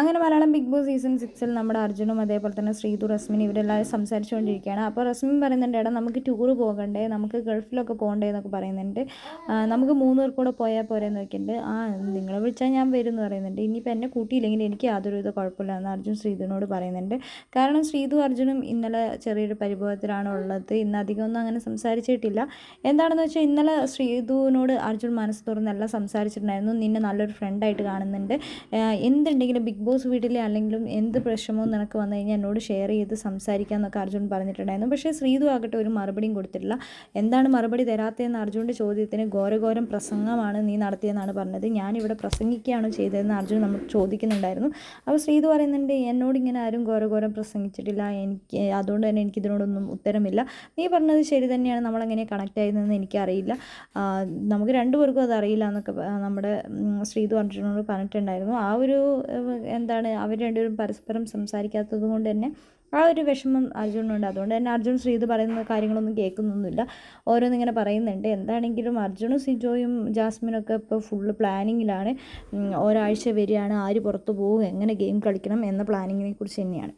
അങ്ങനെ Malayalam big boss season സിക്സിൽ നമ്മുടെ അർജുനും അതേപോലെ തന്നെ ശ്രീതു റസ്മിൻ ഇവരെല്ലാവരും സംസാരിച്ചുകൊണ്ടിരിക്കുകയാണ്. അപ്പോൾ റസ്മിൻ പറയുന്നുണ്ട് എടാ നമുക്ക് ടൂർ പോകണ്ടേ? നമുക്ക് ഗൾഫിലൊക്കെ പോകണ്ടേ? എന്നൊക്കെ പറയുന്നുണ്ട്. നമുക്ക് മൂന്ന് പേർ കൂടെ പോയാൽ പോരെ എന്ന് നോക്കിയിട്ടുണ്ട് ആ നിങ്ങളെ വിളിച്ചാൽ ഞാൻ വരും എന്ന് പറയുന്നുണ്ട്. ഇനിയിപ്പോൾ എന്നെ കൂട്ടിയില്ലെങ്കിൽ എനിക്ക് യാതൊരു വിധ കുഴപ്പമില്ല എന്ന് അർജുൻ ശ്രീതുവിനോട് പറയുന്നുണ്ട്. കാരണം ശ്രീതു അർജുനും ഇന്നലെ ചെറിയൊരു പരിഭവത്തിലാണ് ഉള്ളത്. ഇന്ന് അധികം ഒന്നും അങ്ങനെ സംസാരിച്ചിട്ടില്ല. എന്താണെന്ന് വെച്ചാൽ ഇന്നലെ ശ്രീതുവിനോട് അർജുൻ മനസ്സ് തുറന്നെല്ലാം സംസാരിച്ചിട്ടുണ്ടായിരുന്നു. നിന്നെ നല്ലൊരു ഫ്രണ്ടായിട്ട് കാണുന്നുണ്ട്. എന്തുണ്ടെങ്കിലും ബിഗ് ബോസ് വീട്ടിലെ അല്ലെങ്കിലും എന്ത് പ്രശ്നമോ നിനക്ക് വന്നു കഴിഞ്ഞാൽ എന്നോട് ഷെയർ ചെയ്ത് സംസാരിക്കുക എന്നൊക്കെ അർജുൻ പറഞ്ഞിട്ടുണ്ടായിരുന്നു. പക്ഷേ ശ്രീതു ആകട്ടെ ഒരു മറുപടിയും കൊടുത്തിട്ടില്ല. എന്താണ് മറുപടി തരാത്തതെന്ന് അർജുന്റെ ചോദ്യത്തിന് ഘോരഘോരം പ്രസംഗമാണ് നീ നടത്തിയെന്നാണ് പറഞ്ഞത്. ഞാനിവിടെ പ്രസംഗിക്കുകയാണ് ചെയ്തതെന്ന് അർജുൻ നമ്മൾ ചോദിക്കുന്നുണ്ടായിരുന്നു. അപ്പോൾ ശ്രീതു പറയുന്നുണ്ട് എന്നോട് ഇങ്ങനെ ആരും ഘോരഘോരം പ്രസംഗിച്ചിട്ടില്ല. എനിക്ക് അതുകൊണ്ട് തന്നെ എനിക്കിതിനോടൊന്നും ഉത്തരമില്ല. നീ പറഞ്ഞത് ശരി തന്നെയാണ്. നമ്മളെങ്ങനെ കണക്ട് ആയതെന്ന് എനിക്കറിയില്ല. നമുക്ക് രണ്ടുപേർക്കും അത് അറിയില്ല എന്നൊക്കെ നമ്മുടെ ശ്രീതു അർജുനോട് പറഞ്ഞിട്ടുണ്ടായിരുന്നു. ആ ഒരു എന്താണ് അവർ രണ്ടുപേരും പരസ്പരം സംസാരിക്കാത്തത് കൊണ്ട് തന്നെ ആ ഒരു വിഷമം അർജുനുണ്ട്. അതുകൊണ്ട് തന്നെ അർജുൻ ശ്രീത് പറയുന്ന കാര്യങ്ങളൊന്നും കേൾക്കുന്നൊന്നുമില്ല. ഇങ്ങനെ പറയുന്നുണ്ട്. എന്താണെങ്കിലും അർജുനും സിജോയും ജാസ്മിനൊക്കെ ഇപ്പോൾ ഫുള്ള് പ്ലാനിങ്ങിലാണ് ഒരാഴ്ച വരികയാണ്. ആര് പുറത്ത് പോകും? എങ്ങനെ ഗെയിം കളിക്കണം? എന്ന പ്ലാനിങ്ങിനെ കുറിച്ച് തന്നെയാണ്.